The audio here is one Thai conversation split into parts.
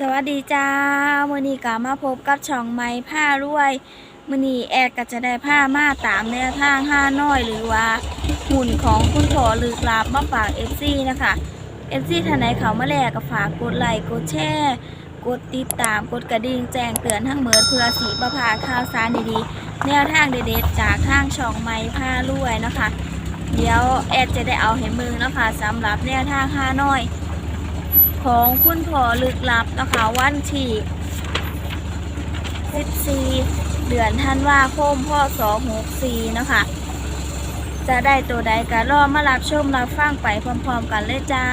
สวัสดีจ้ามือนี้ก็มาพบกับช่องไม้ผ้ารวยมือนี้แอดก็จะได้ผ้ามาตามแนวทางห้าน้อยหรือว่าหุ่นของคุณพ่อลึกลับมาฝาก FC นะคะ FC ท่านไหนเขามาแล้วก็ฝากกดไลค์กดแชร์กดติดตามกดกระดิ่งแจ้งเตือนทั้งเมิดเพื่อสีประพาข่าวสารดีๆแนวทางเด็ดๆจากทางช่องไม้ผ้ารวยนะคะ เดี๋ยวแอดจะได้เอาให้มือนะคะสำหรับแนวทางห้าน้อย ของคุณพ่อลึกลับนะคะ วันที่14เดือนธันวาคมพศ64นะคะ จะได้ตัวใดก็รอมารับชมรับฟังไปพร้อมๆกันเลยจ้า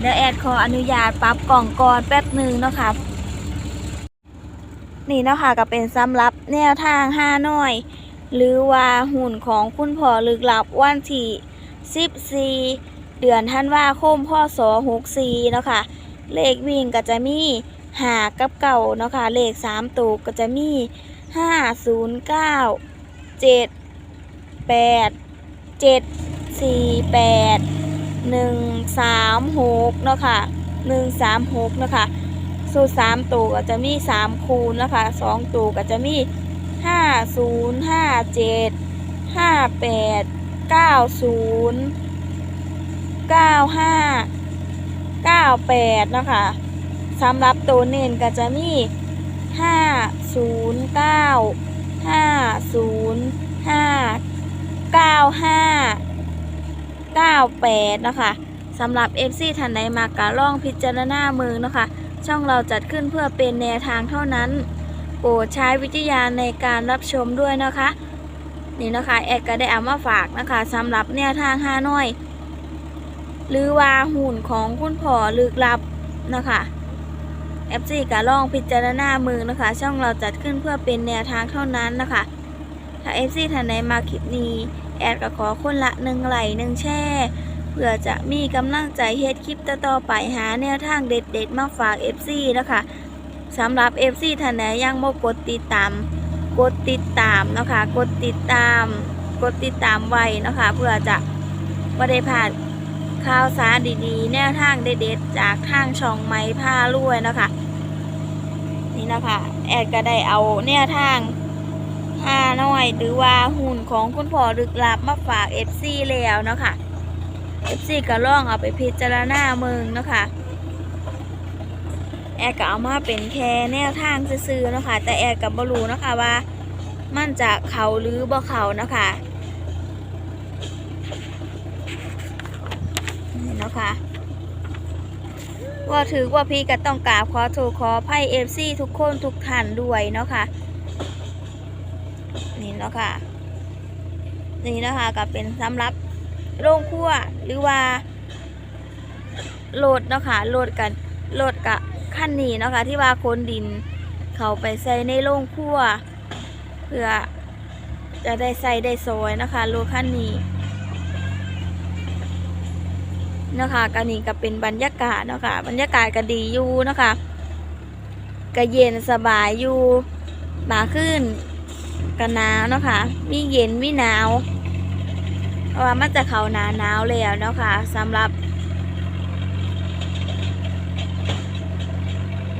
เดี๋ยวแอดขออนุญาตปรับกล่องก่อนแป๊บหนึ่งนะคะ นี่นะคะก็เป็นสำหรับแนวทางห้าน้อย หรือว่าหุ่นของคุณพ่อลึกลับวันที่14 เดือนธันวาคมพศ64เนาะค่ะ เลขวิ่งก็จะมีหากับเก่าเนาะค่ะ เลขสามตัวก็จะมีห้าศูนย์เก้าเจ็ดแปดเจ็ดสี่แปดหนึ่งสามหกเนาะค่ะหนึ่งสามหกเนาะค่ะสูตรสามตัวก็จะมีสามคูณเนาะคะสองตัวก็จะมีห้าศูนย์ห้าเจ็ดห้าแปดเก้าศูนย์ เก้าห้า98 นะคะสำหรับตัวเน้นก็จะมี 509 505 95 98 นะคะสำหรับ FC ท่านใดมากะล่องพิจารณามือนะคะ ช่องเราจัดขึ้นเพื่อเป็นแนวทางเท่านั้นโปรดใช้วิจารณญาในการรับชมด้วยนะคะ นี่นะคะ แอดก็ได้เอามาฝากนะคะสำหรับแนวทางห้าน้อย หรือว่าหุ่นของคุณพ่อลึกลับนะคะแอปซีก็ลองพิจารณามือนะคะ ช่องเราจัดขึ้นเพื่อเป็นแนวทางเท่านั้นนะคะ ถ้าเอฟซีท่านใดมาคลิปนี้ แอดก็ขอคนละหนึ่งไหลหนึ่งแช่เพื่อจะมีกำลังใจเฮ็ดคลิปต่อไปหาแนวทางเด็ดๆ มาฝาก FC นะคะสำหรับ FC ท่านใดยังบ่กดติดตาม กดติดตามนะคะ กดติดตาม กดติดตามไว้นะคะ เพื่อจะไม่ได้พลาด ข่าวสารดีๆ แนวทางเด็ดๆจากทางช่องไม้ผ้ารวยนะคะนี่นะคะแอดก็ได้เอาแนวทางห้าน้อยหรือว่าหุ่นของคุณพ่อลึกลับมาฝาก FC แล้วเนาะคะ FC ก็ลองเอาไปพิจารณาเมืองเนาะคะแอดก็เอามาเป็นแค่แนวทางซื่อๆเนาะคะแต่แอดกับบรูเนาะคะว่ามันจะเขาหรือบ่เขาเนาะคะ นาะค่ะว่าถือว่าพี่ก็ต้องกราบขอโทษขอไพ่เอฟซีทุกคนทุกท่านด้วยเนาะค่ะนี่เนาะค่ะนี่นะคะก็เป็นสำหรับโรงครัวหรือว่าโหลดเนาะค่ะโหลดกันโหลดกับขั้นนี้เนาะค่ะที่ว่าคนดินเขาไปใส่ในโรงครัวเพื่อจะได้ใส่ได้ซอยนะคะโลขั้น นี้นะคะก็นี่ก็เป็นบรรยากาศเนาะคะบรรยากาศก็ดีอยู่เนาะคะก็เย็นสบายอยู่มาขึ้นก็หนาวเนาะคะมีเย็นมีหนาวเพราะว่ามันจะเข้าหนาหนาวแล้วเนาะคะสำหรับ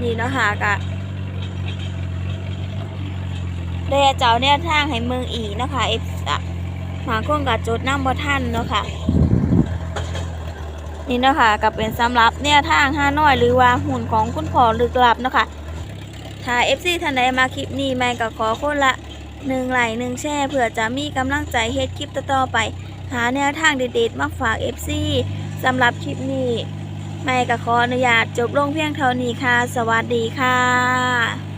นี่เนาะคะก็ได้เจ้าเนี่ยทางให้เมืองอีกเนาะคะเอฟอะหมาคนกับจดน้ำบ่ท่านเนาะค่ะ นี่นะคะก็เป็นสำหรับแนวทางห้าน้อยหรือว่าหุ่นของคุณพ่อลึกลับนะคะถ้า FC ท่านใดมาคลิปนี้แม่ก็ขอคนละหนึ่งไลค์หนึ่งแชร์เพื่อจะมีกำลังใจเฮ็ดคลิปต่อๆไป หาแนวทางเด็ดๆมาฝาก FC สำหรับคลิปนี้แม่ก็ขออนุญาตจบลงเพียงเท่านี้ค่ะ สวัสดีค่ะ